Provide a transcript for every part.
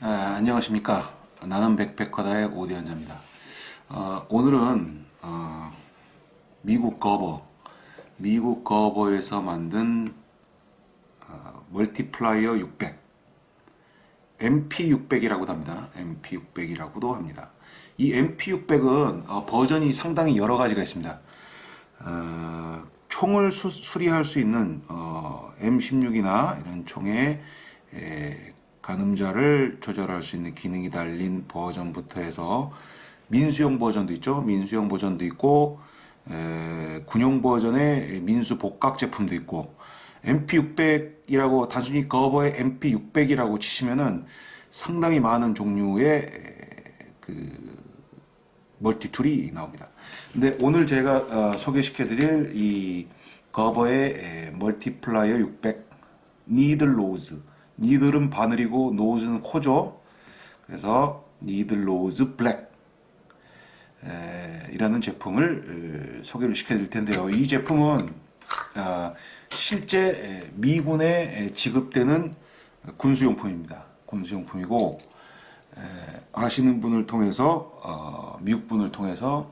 아, 안녕하십니까. 나는 백백화다의 오대현자입니다. 어, 오늘은 어, 미국 거버, 미국 거버에서 만든 어, 멀티플라이어 600, MP600이라고도 합니다. MP600이라고도 합니다. 이 MP600은 어, 버전이 상당히 여러 가지가 있습니다. 어, 총을 수, 수리할 수 있는 어, M16이나 이런 총의 에, 가늠자를 조절할 수 있는 기능이 달린 버전부터 해서 민수용 버전도 있죠. 민수용 버전도 있고 에, 군용 버전의 민수 복각 제품도 있고 MP600이라고 단순히 거버의 MP600이라고 치시면은 상당히 많은 종류의 에, 그 멀티 툴이 나옵니다. 근데 오늘 제가 어, 소개시켜드릴 이 거버의 에, 멀티플라이어 600 니들 로즈 니들은 바늘이고 노즈는 코죠. 그래서 니들 로즈 블랙 에, 이라는 제품을 에, 소개를 시켜드릴 텐데요. 이 제품은 아, 실제 에, 미군에 에, 지급되는 군수용품입니다. 군수용품이고 에, 아시는 분을 통해서 어, 미국 분을 통해서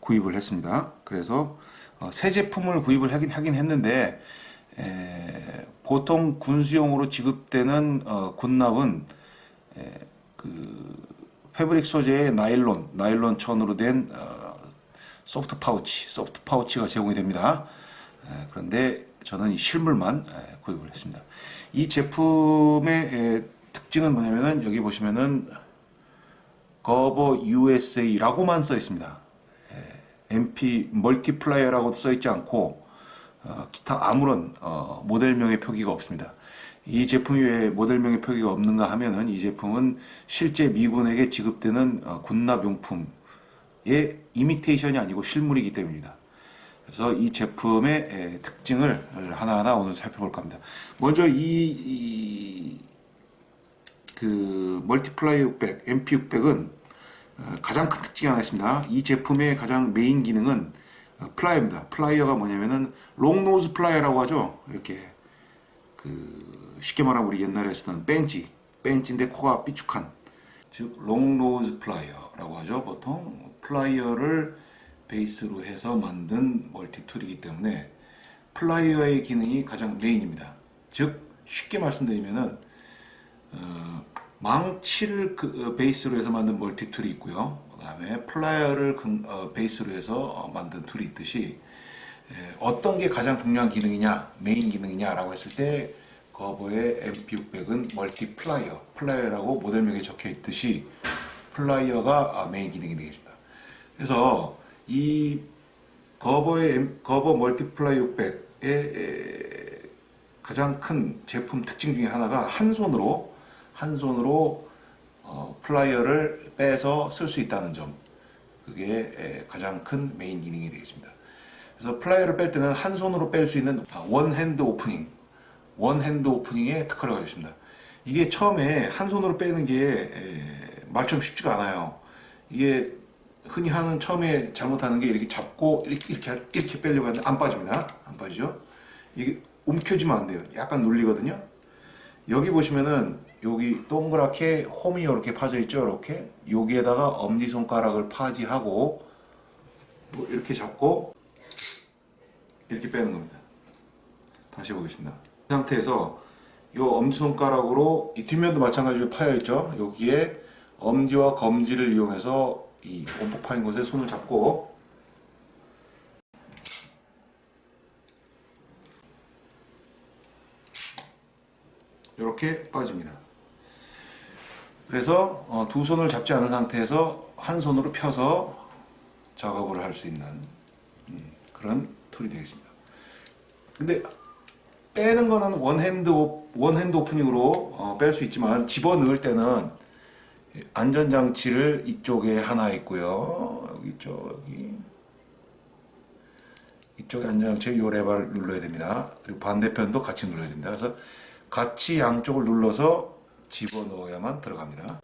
구입을 했습니다. 그래서 어, 새 제품을 구입을 하긴 하긴 했는데 에, 보통 군수용으로 지급되는 어, 군납은 에, 그 패브릭 소재의 나일론, 나일론 천으로 된 어, 소프트 파우치, 소프트 파우치가 제공이 됩니다. 에, 그런데 저는 이 실물만 에, 구입을 했습니다. 이 제품의 에, 특징은 뭐냐면은 여기 보시면은 거버 USA라고만 써 있습니다. MP 멀티플라이어라고도 써 있지 않고 어, 기타 아무런 어, 모델명의 표기가 없습니다. 이 제품이 왜 모델명의 표기가 없는가 하면은 이 제품은 실제 미군에게 지급되는 어, 군납용품의 이미테이션이 아니고 실물이기 때문입니다. 그래서 이 제품의 에, 특징을 하나하나 오늘 살펴볼까 합니다. 먼저 이, 이, 그 멀티플라이 600, MP600은 어, 가장 큰 특징이 하나 있습니다. 이 제품의 가장 메인 기능은 어, 플라이어입니다. 플라이어가 뭐냐면은 롱노즈 플라이어라고 하죠. 이렇게 그 쉽게 말하면 우리 옛날에 쓰던 벤치, 벤치인데 코가 삐죽한 즉 롱노즈 플라이어라고 하죠. 보통 플라이어를 베이스로 해서 만든 멀티툴이기 때문에 플라이어의 기능이 가장 메인입니다. 즉 쉽게 말씀드리면은 어, 망치를 그, 어, 베이스로 해서 만든 멀티 툴이 있고요. 그 다음에 플라이어를 근- 어, 베이스로 해서 어, 만든 툴이 있듯이 에, 어떤 게 가장 중요한 기능이냐, 메인 기능이냐라고 했을 때 거버의 MP600은 멀티 플라이어, 플라이어라고 모델명에 적혀 있듯이 플라이어가 아, 메인 기능이 되겠습니다. 그래서 이 거버의 거버 멀티플라이 600의 가장 큰 제품 특징 중에 하나가 한 손으로 한 손으로 어, 플라이어를 빼서 쓸 수 있다는 점 그게 에, 가장 큰 메인 기능이 되겠습니다. 그래서 플라이어를 뺄 때는 한 손으로 뺄 수 있는 아, 원 핸드 오프닝 원 핸드 오프닝에 특허를 가지고 있습니다. 이게 처음에 한 손으로 빼는 게 에, 말처럼 쉽지가 않아요. 이게 흔히 하는 처음에 잘못하는 게 이렇게 잡고 이렇게 이렇게 이렇게 빼려고 하는데 안 빠집니다. 안 빠지죠? 이게 움켜쥐면 안 돼요. 약간 눌리거든요. 여기 보시면은 여기 동그랗게 홈이 이렇게 파져 있죠. 이렇게 여기에다가 엄지 손가락을 파지하고 뭐 이렇게 잡고 이렇게 빼는 겁니다. 다시 보겠습니다. 이 상태에서 이 엄지 손가락으로 이 뒷면도 마찬가지로 파여 있죠. 여기에 엄지와 검지를 이용해서 이 원폭 파인 곳에 손을 잡고 이렇게 빠집니다. 그래서 어, 두 손을 잡지 않은 상태에서 한 손으로 펴서 작업을 할 수 있는 음, 그런 툴이 되겠습니다. 근데 빼는 거는 원핸드 오- 원핸드 오프닝으로 뺄수 있지만 집어 넣을 때는 안전 장치를 이쪽에 하나 있고요. 여기. 여기. 이쪽에 안전 장치에 요 레버를 눌러야 됩니다. 그리고 반대편도 같이 눌러야 됩니다. 그래서 같이 양쪽을 눌러서 집어넣어야만 들어갑니다.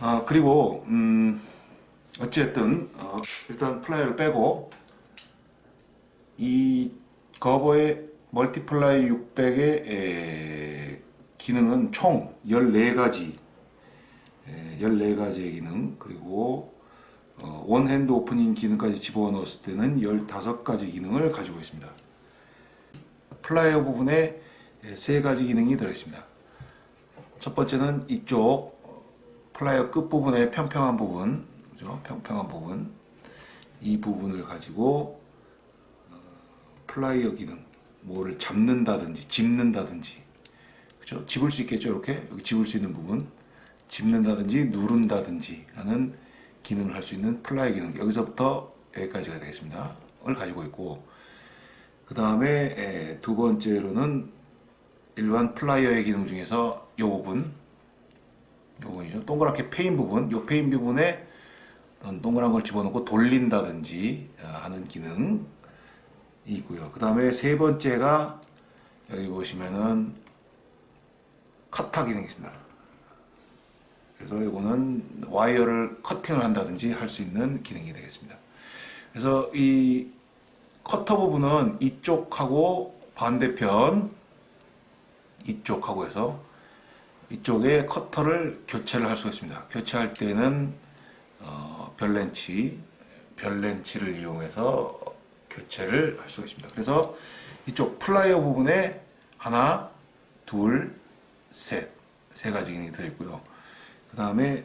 아, 그리고, 음, 어쨌든, 어, 일단 플라이어를 빼고, 이 거버의 멀티플라이 600의 기능은 총 14가지 14가지의 기능 그리고 어, 원핸드 오프닝 기능까지 집어넣었을 때는 15가지 기능을 가지고 있습니다. 플라이어 부분에 세 가지 기능이 들어있습니다. 첫 번째는 이쪽 플라이어 끝 부분의 평평한 부분, 그죠? 평평한 부분 이 부분을 가지고 어, 플라이어 기능, 뭐를 잡는다든지 집는다든지, 그죠? 집을 수 있겠죠? 이렇게 여기 집을 수 있는 부분, 집는다든지 누른다든지 하는 기능을 할 수 있는 플라이어 기능 여기서부터 여기까지가 되겠습니다.을 가지고 있고 그 다음에 두 번째로는 일반 플라이어의 기능 중에서 이 부분, 이 부분이죠. 동그랗게 패인 부분, 이 패인 부분에 동그란 걸 집어넣고 돌린다든지 어, 하는 기능이 있고요. 그 다음에 세 번째가 여기 보시면은 커터 기능이 있습니다. 그래서 이거는 와이어를 커팅을 한다든지 할 수 있는 기능이 되겠습니다. 그래서 이 커터 부분은 이쪽하고 반대편 이쪽하고 해서 이쪽에 커터를 교체를 할 수가 있습니다. 교체할 때는 어, 별렌치, 별렌치를 이용해서 교체를 할 수가 있습니다. 그래서 이쪽 플라이어 부분에 하나, 둘, 셋, 세 가지 기능이 들어있고요. 그 다음에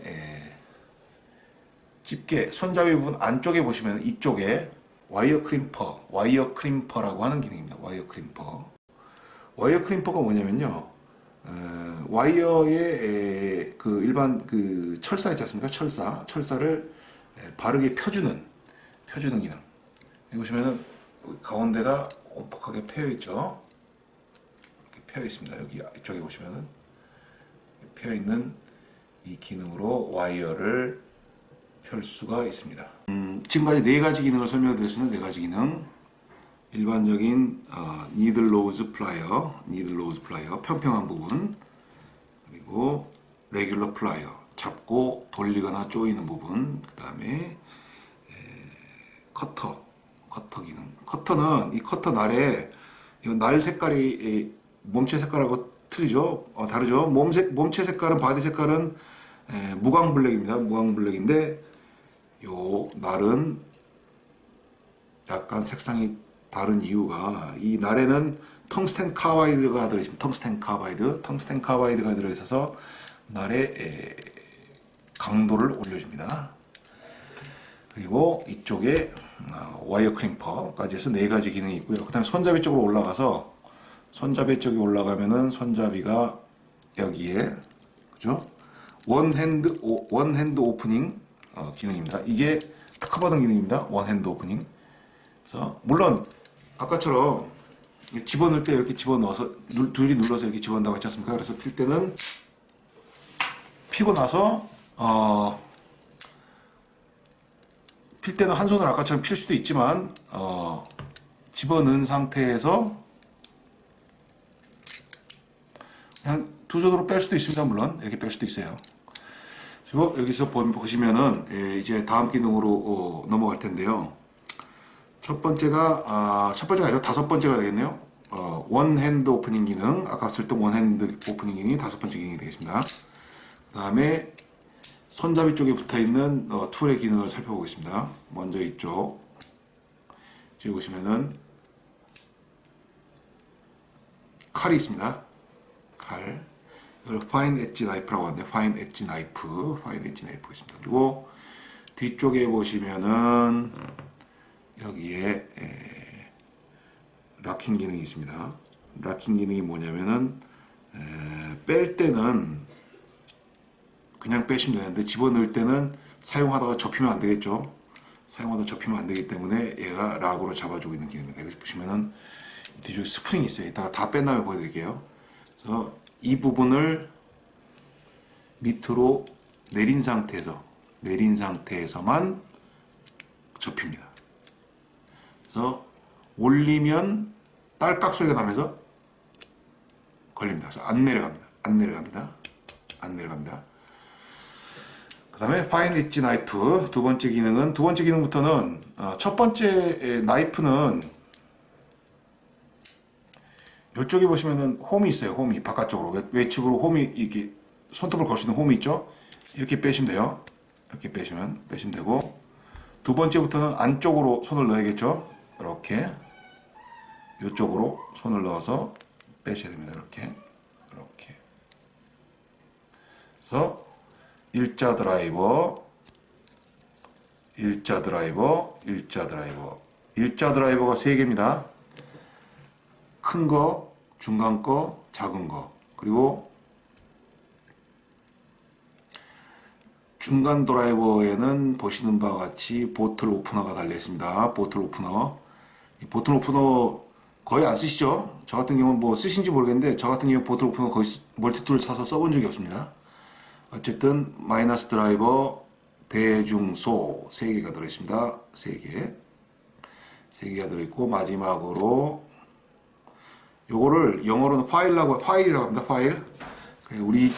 집게, 손잡이 부분 안쪽에 보시면 이쪽에 와이어 크림퍼, 와이어 크림퍼라고 하는 기능입니다. 와이어 크림퍼. 와이어 크림퍼가 뭐냐면요. 어, 와이어의 에, 그 일반 그 철사 있지 않습니까? 철사, 철사를 에, 바르게 펴주는 펴주는 기능. 여기 보시면은 가운데가 오목하게 패여 있죠. 이렇게 패여 있습니다. 여기 이쪽에 보시면은 패여 있는 이 기능으로 와이어를 펼 수가 있습니다. 음, 지금까지 네 가지 기능을 설명드렸습니다. 네 가지 기능. 일반적인 어, 니들 로우즈 플라이어, 니들 로우즈 플라이어 평평한 부분 그리고 레귤러 플라이어 잡고 돌리거나 조이는 부분 그 다음에 커터 커터 기능. 커터는 이 커터 날에 이날 색깔이 이 몸체 색깔하고 틀리죠? 어, 다르죠? 몸색 몸체 색깔은 바디 색깔은 에, 무광 블랙입니다. 무광 블랙인데 요 날은 약간 색상이 다른 이유가 이 날에는 텅스텐 카바이드가 들어있습니다. 텅스텐 카바이드, 텅스텐 카바이드가 들어있어서 날의 에, 강도를 올려줍니다. 그리고 이쪽에 어, 와이어 크림퍼까지 해서 네 가지 기능이 있고요. 그다음에 손잡이 쪽으로 올라가서 손잡이 쪽에 올라가면은 손잡이가 여기에 그죠? 원 핸드 오, 원 핸드 오프닝 어, 기능입니다. 이게 특허받은 기능입니다. 원 핸드 오프닝. 그래서 물론 아까처럼 집어넣을 때 이렇게 집어넣어서 눌, 둘이 눌러서 이렇게 집어넣는다고 했지 않습니까? 그래서 필 때는 피고 나서 어, 필 때는 한 손으로 아까처럼 필 수도 있지만 어, 집어넣은 상태에서 그냥 두 손으로 뺄 수도 있습니다. 물론 이렇게 뺄 수도 있어요. 그리고 여기서 보- 보시면은 예, 이제 다음 기능으로 어, 넘어갈 텐데요. 첫 번째가 아, 첫 번째가 아니라 다섯 번째가 되겠네요. 어, 원 핸드 오프닝 기능 아까 쓸던 원 핸드 오프닝 기능이 다섯 번째 기능이 되겠습니다. 그 다음에 손잡이 쪽에 붙어 있는 어, 툴의 기능을 살펴보겠습니다. 먼저 이쪽 지금 보시면은 칼이 있습니다. 칼 이걸 파인 엣지 나이프라고 하는데 파인 엣지 나이프 파인 엣지 나이프가 있습니다. 그리고 뒤쪽에 보시면은 여기에 에, 락킹 기능이 있습니다. 락킹 기능이 뭐냐면은 에, 뺄 때는 그냥 빼시면 되는데 집어넣을 때는 사용하다가 접히면 안 되겠죠. 사용하다 접히면 안 되기 때문에 얘가 락으로 잡아주고 있는 기능입니다. 여기 보시면은 뒤쪽에 스프링이 있어요. 이따가 다 뺀 다음에 보여드릴게요. 그래서 이 부분을 밑으로 내린 상태에서 내린 상태에서만 접힙니다. 그래서 올리면 딸깍 소리가 나면서 걸립니다. 그래서 안 내려갑니다. 안 내려갑니다. 안 내려갑니다. 그 다음에 파인 엣지 나이프 두 번째 기능은 두 번째 기능부터는 어, 첫 번째 에, 나이프는 이쪽에 보시면은 홈이 있어요. 홈이 바깥쪽으로 외- 외측으로 홈이 이렇게 손톱을 걸 수 있는 홈이 있죠. 이렇게 빼시면 돼요. 이렇게 빼시면 빼시면 되고 두 번째부터는 안쪽으로 손을 넣어야겠죠. 이렇게 이쪽으로 손을 넣어서 빼셔야 됩니다. 이렇게 이렇게. 그래서 일자 드라이버, 일자 드라이버, 일자 드라이버, 일자 드라이버가 세 개입니다. 큰 거, 중간 거, 작은 거. 그리고 중간 드라이버에는 보시는 바와 같이 보틀 오프너가 달려 있습니다. 보틀 오프너. 이 보틀 오프너 거의 안 쓰시죠? 저 같은 경우는 뭐 쓰신지 모르겠는데 저 같은 경우 보틀 오프너 거의 쓰- 멀티툴 사서 써본 적이 없습니다. 어쨌든 마이너스 드라이버 대중소 3개가 들어있습니다. 3개. 3개가 들어있고 마지막으로 요거를 영어로는 파일이라고 파일이라고 합니다. 파일. 우리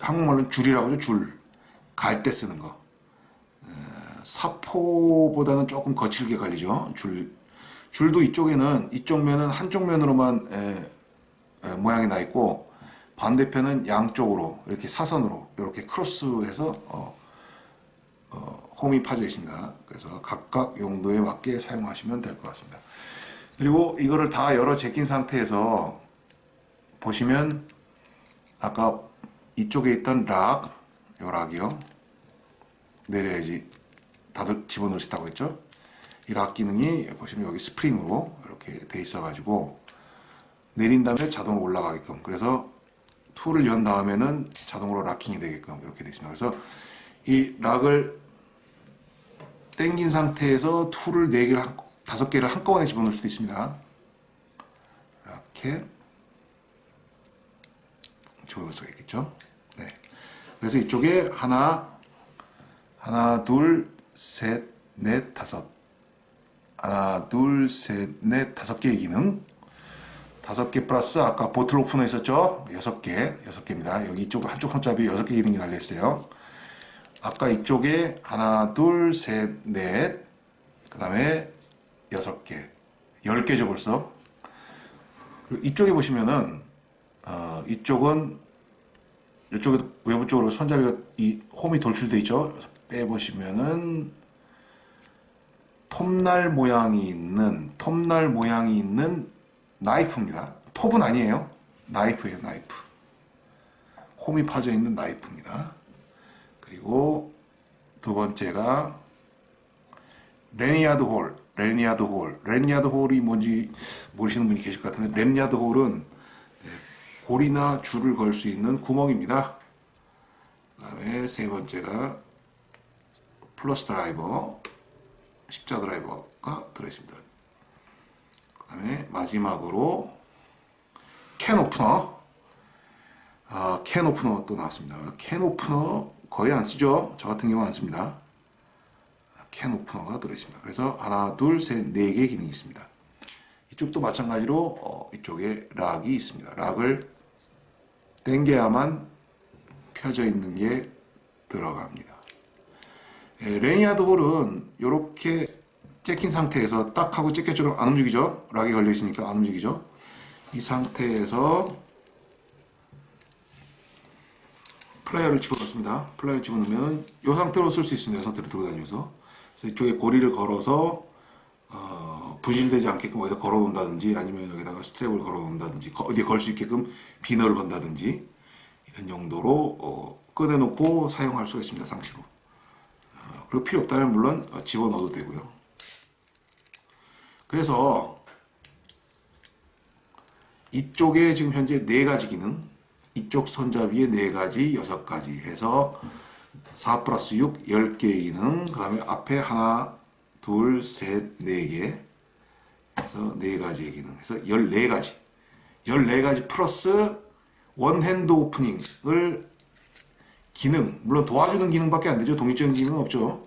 한국말로는 줄이라고 하죠. 줄. 갈 때 쓰는 거. 에, 사포보다는 조금 거칠게 갈리죠. 줄. 줄도 이쪽에는 이쪽 면은 한쪽 면으로만 에, 에, 모양이 나 있고 반대편은 양쪽으로 이렇게 사선으로 이렇게 크로스해서 어, 어, 홈이 파져 있습니다. 그래서 각각 용도에 맞게 사용하시면 될 것 같습니다. 그리고 이거를 다 열어 제낀 상태에서 보시면 아까 이쪽에 있던 락, 요 락이요. 내려야지 다들 있다고 했죠. 이 락 기능이 보시면 여기 스프링으로 이렇게 돼 있어가지고 내린 다음에 자동으로 올라가게끔 그래서 툴을 연 다음에는 자동으로 락킹이 되게끔 이렇게 되어 있습니다. 그래서 이 락을 당긴 상태에서 툴을 4개를 한, 5개를 한꺼번에 집어넣을 수도 있습니다. 이렇게 집어넣을 수가 있겠죠. 네. 그래서 이쪽에 하나, 하나, 둘, 셋, 넷, 다섯. 하나, 둘, 셋, 넷, 다섯 개의 기능. 다섯 개 플러스 아까 보틀 오프너 있었죠? 여섯 개, 여섯 개입니다. 여기 이쪽 한쪽 손잡이 여섯 개 기능이 달려 있어요. 아까 이쪽에 하나, 둘, 셋, 넷, 그 다음에 여섯 개, 열 개죠 벌써. 그리고 이쪽에 보시면은 어, 이쪽은 이쪽에 외부 쪽으로 손잡이가 이 홈이 돌출돼 있죠. 빼보시면은 톱날 모양이 있는 톱날 모양이 있는 나이프입니다. 톱은 아니에요. 나이프예요, 나이프. 홈이 파져 있는 나이프입니다. 그리고 두 번째가 레니아드 홀, 레니아드 홀, 레니아드 홀이 뭔지 모르시는 분이 계실 것 같은데 레니아드 홀은 네, 골이나 줄을 걸 수 있는 구멍입니다. 그 다음에 세 번째가 플러스 드라이버, 십자 드라이버가 들어있습니다. 그 다음에 마지막으로 캔 오프너, 아, 캔 오프너 또 나왔습니다. 캔 오프너 거의 안 쓰죠. 저 같은 경우 안 씁니다. 캔 오프너가 들어있습니다. 그래서 하나, 둘, 셋, 네 개 기능이 있습니다. 이쪽도 마찬가지로 어, 이쪽에 락이 있습니다. 락을 당겨야만 펴져 있는 게 들어갑니다. 예, 레니아드 홀은 이렇게 째낀 상태에서 딱 하고 째꼈죠. 안 움직이죠. 락이 걸려 있으니까 안 움직이죠. 이 상태에서 플라이어를 집어넣습니다. 플라이어 집어넣으면 이 상태로 쓸 수 있습니다. 이 상태로 들고 다니면서. 그래서 이쪽에 고리를 걸어서 어, 부실되지 않게끔 어디다 걸어 놓는다든지 아니면 여기다가 스트랩을 걸어 놓는다든지 거- 어디에 걸 수 있게끔 비너를 건다든지 이런 용도로 어, 꺼내놓고 사용할 수가 있습니다. 상시로. 어, 그리고 필요 없다면 물론 어, 집어넣어도 되고요. 그래서 이쪽에 지금 현재 네 가지 기능, 이쪽 손잡이에 네 가지, 여섯 가지 해서 4 플러스 6, 10개의 기능, 그 다음에 앞에 하나, 둘, 셋, 네 개, 해서 네 가지의 기능, 해서 14가지. 14가지 플러스 원핸드 오프닝을 기능, 물론 도와주는 기능밖에 안 되죠. 독립적인 기능은 없죠.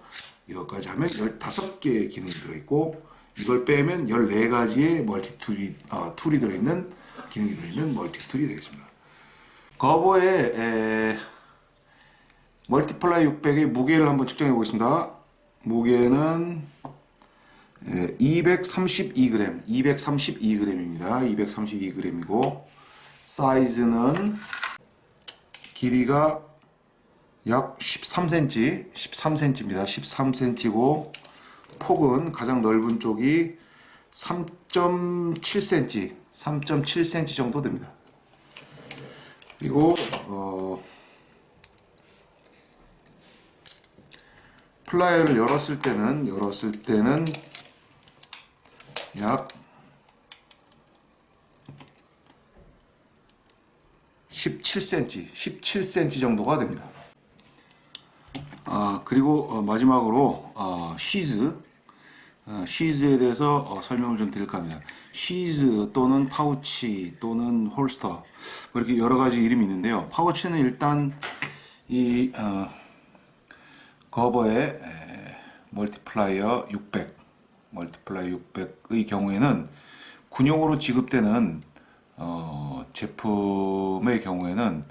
이것까지 하면 15개의 기능이 들어있고, 이걸 빼면 14가지의 멀티 툴이, 어, 툴이 들어있는, 기능이 들어있는 멀티 툴이 되겠습니다. 거버의 에, 멀티플라이 600의 무게를 한번 측정해 보겠습니다. 무게는 232g, 232g입니다. 232g이고 사이즈는 길이가 약 13cm, 13cm입니다. 13cm고 폭은 가장 넓은 쪽이 3.7cm, 3.7cm 정도 됩니다. 그리고 어, 플라이어를 열었을 때는 열었을 때는 약 17cm, 17cm 정도가 됩니다. 아, 그리고 어, 마지막으로 어, 시즈 어, 시즈에 대해서 어, 설명을 좀 드릴까 합니다. 시즈 또는 파우치 또는 홀스터 뭐 이렇게 여러 가지 이름이 있는데요. 파우치는 일단 이 어, 거버의 에, 멀티플라이어 600 멀티플라이어 600의 경우에는 군용으로 지급되는 어, 제품의 경우에는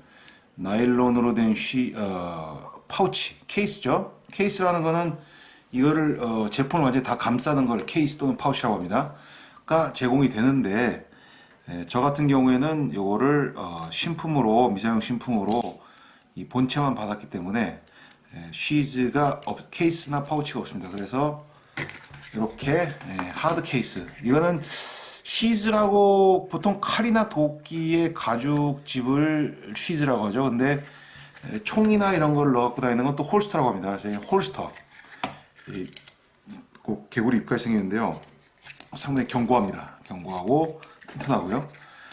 나일론으로 된 쉬, 어, 파우치, 케이스죠. 케이스라는 거는 이거를 어, 제품을 완전히 다 감싸는 걸 케이스 또는 파우치라고 합니다. 가 제공이 되는데 에, 저 같은 경우에는 요거를 어, 신품으로 미사용 신품으로 이 본체만 받았기 때문에 에, 쉬즈가 없, 케이스나 파우치가 없습니다. 그래서 이렇게 에, 하드 케이스 이거는 쉬즈라고 보통 칼이나 도끼의 가죽집을 쉬즈라고 하죠. 근데 에, 총이나 이런 걸 넣고 다니는 건 또 홀스터라고 합니다. 그래서 이 홀스터 이, 꼭 개구리 입까지 생겼는데요. 상당히 견고합니다. 견고하고 튼튼하고요.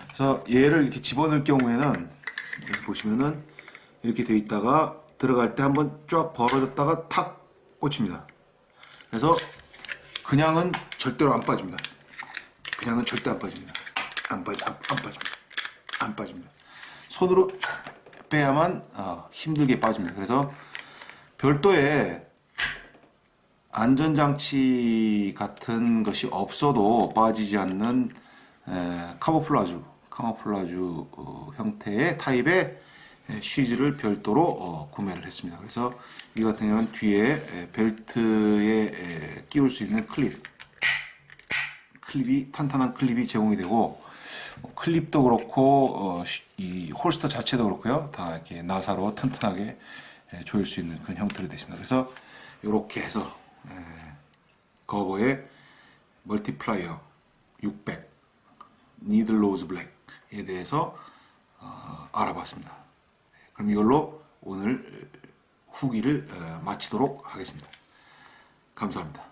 그래서 얘를 이렇게 집어넣을 경우에는 보시면은 이렇게 돼 있다가 들어갈 때 한번 쫙 벌어졌다가 탁 꽂힙니다. 그래서 그냥은 절대로 안 빠집니다. 그냥은 절대 안 빠집니다. 안 빠지 안, 안 빠집니다. 안 빠집니다. 손으로 빼야만 어, 힘들게 빠집니다. 그래서 별도의 안전장치 같은 것이 없어도 빠지지 않는 에, 카모플라주, 카모플라주 어, 형태의 타입의 에, 쉬즈를 별도로 어, 구매를 했습니다. 그래서 이 같은 경우는 뒤에 에, 벨트에 에, 끼울 수 있는 클립, 클립이 탄탄한 클립이 제공이 되고 뭐 클립도 그렇고 어, 쉬- 이 홀스터 자체도 그렇고요. 다 이렇게 나사로 튼튼하게 에, 조일 수 있는 그런 형태로 되어 있습니다. 그래서 이렇게 해서 거버의 멀티플라이어 600 니들 로즈 블랙에 대해서 어, 알아봤습니다. 그럼 이걸로 오늘 후기를 어, 마치도록 하겠습니다. 감사합니다.